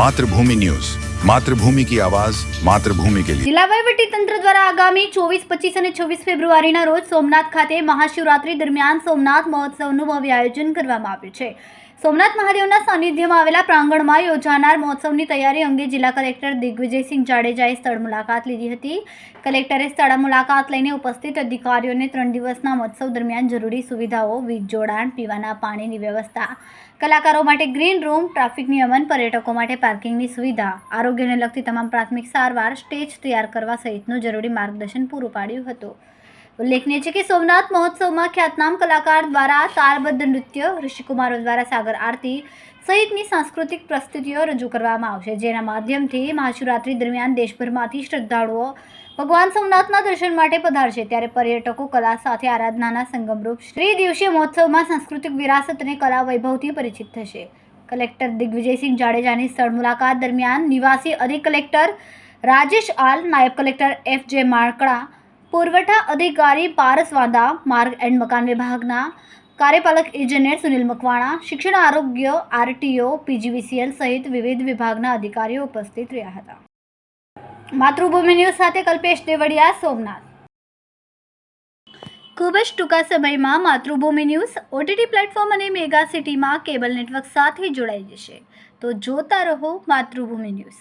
Mathrubhumi news. Mathrubhumi કી આવાજ, માતૃભૂમિ કે જિલ્લા વહીવટી તંત્ર દ્વારા આગામી ચોવીસ, પચીસ અને છવ્વીસ ફેબ્રુઆરીના રોજ સોમનાથ ખાતે મહાશિવરાત્રી દરમિયાન સોમનાથ મહોત્સવનું ભવ્ય આયોજન કરવામાં આવ્યું છે. સોમનાથ મહાદેવના સાનિધ્યમાં આવેલા પ્રાંગણમાં યોજાનાર મહોત્સવની તૈયારી અંગે જિલ્લા કલેક્ટર દિગ્વિજયસિંહ જાડેજાએ સ્થળ મુલાકાત લીધી હતી. કલેક્ટરે સ્થળ મુલાકાત લઈને ઉપસ્થિત અધિકારીઓને ત્રણ દિવસના મહોત્સવ દરમિયાન જરૂરી સુવિધાઓ, વીજ જોડાણ, પીવાના પાણીની વ્યવસ્થા, કલાકારો માટે ગ્રીન રૂમ, ટ્રાફિક નિયમન, પર્યટકો માટે પાર્કિંગની સુવિધા, આરોગ્યને લગતી તમામ પ્રાથમિક સારવાર, સ્ટેજ તૈયાર કરવા સહિતનું જરૂરી માર્ગદર્શન પૂરું પાડ્યું હતું. ઉલ્લેખનીય છે કે સોમનાથ મહોત્સવમાં ખ્યાતનામ કલાકાર દ્વારા તારબદ્ધ નૃત્ય ઋષિકુમારો દ્વારા સાગર આરતી સહિતની સાંસ્કૃતિક પ્રસ્તુતિઓ રજૂ કરવામાં આવશે. જેના માધ્યમથી મહાશિવરાત્રી દરમિયાન દેશભરમાંથી શ્રદ્ધાળુઓ ભગવાન સોમનાથના દર્શન માટે પધારશે. ત્યારે પર્યટકો, કલા સાથે આરાધનાના સંગમરૂપ શ્રી દિવસીય મહોત્સવમાં સાંસ્કૃતિક વિરાસત અને કલા વૈભવથી પરિચિત થશે. કલેક્ટર દિગ્વિજયસિંહ જાડેજાની સ્થળ મુલાકાત દરમિયાન નિવાસી અધિક કલેક્ટર રાજેશ આલ, નાયબ કલેક્ટર એફ જે માળકડા પુરવઠા અધિકારી પારસ વાંદા માર્ગ એન્ડ મકાન વિભાગના કાર્યપાલક ઇજનેર સુનિલ મકવાણા, શિક્ષણ આરોગ્ય આરટીઓ, પીજીવીસીએલ સહિત વિવિધ વિભાગના અધિકારીઓ ઉપસ્થિત રહ્યા હતા. માતૃભૂમિ ન્યૂઝ સાથે કલ્પેશ દેવડિયા, સોમનાથ. ખૂબ જ ટૂંકા સમયમાં માતૃભૂમિ ન્યૂઝ ઓટીટી પ્લેટફોર્મ અને મેગા સિટીમાં કેબલ નેટવર્ક સાથે જોડાઈ જશે. તો જોતા રહો માતૃભૂમિ ન્યૂઝ.